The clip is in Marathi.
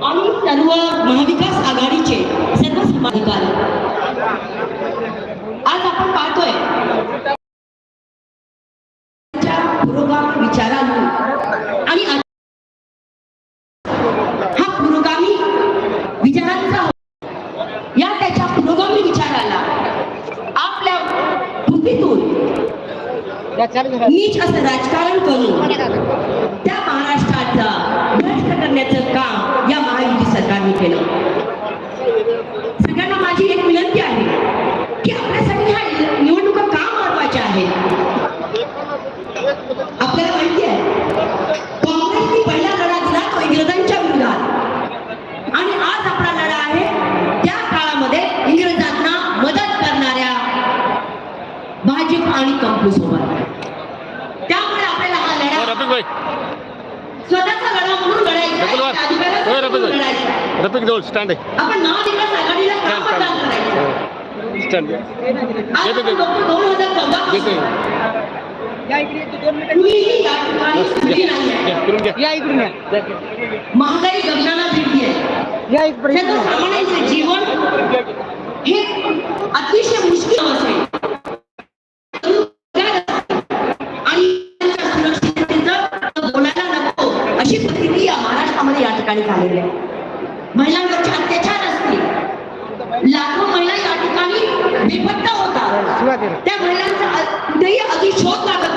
आणि सर्व महाविकास आघाडीचे सर्व समाधिकारी. आज आपण पाहतोय. विचारांनी. आणि हा पुरोगामी विचारांचा या त्याच्या पुरोगामी विचाराला आपल्या बुद्धीतून नीच असं राजकारण करून त्या आम्ही केलं. सगळ्यांना माझी एक विनंती आहे की आपल्यासाठी ह्या निवडणुका का महत्त्वाच्या आहेत? आपल्याला माहिती आहे काँग्रेसने पहिला लढा दिला तो इंग्रजांच्या विरोधात. आणि आज आपला लढा आहे त्या काळामध्ये इंग्रजांना मदत करणाऱ्या भाजप आणि कंपनी सोबत त्यामुळे आपल्याला हा लढा रफिक भाई स्वतःचा लढा म्हणून लढायचा आहे, रफिक भाई अधिकारासाठी हो, रफिक. रफिक जवळ स्टँड आहे. आपण महाविकास आघाडीला का मतदान करायचं स्टँड या इकडून. महागाई गगनाला भिडली आहे. या इकडे जीवन अशी परिस्थिती या महाराष्ट्रामध्ये या ठिकाणी झालेली आहे महिलांवरचे अत्याचार असतील लाखो महिला या ठिकाणी बेपत्ता होतात. त्या महिलांचा कुठेही अधिक शोध लागत.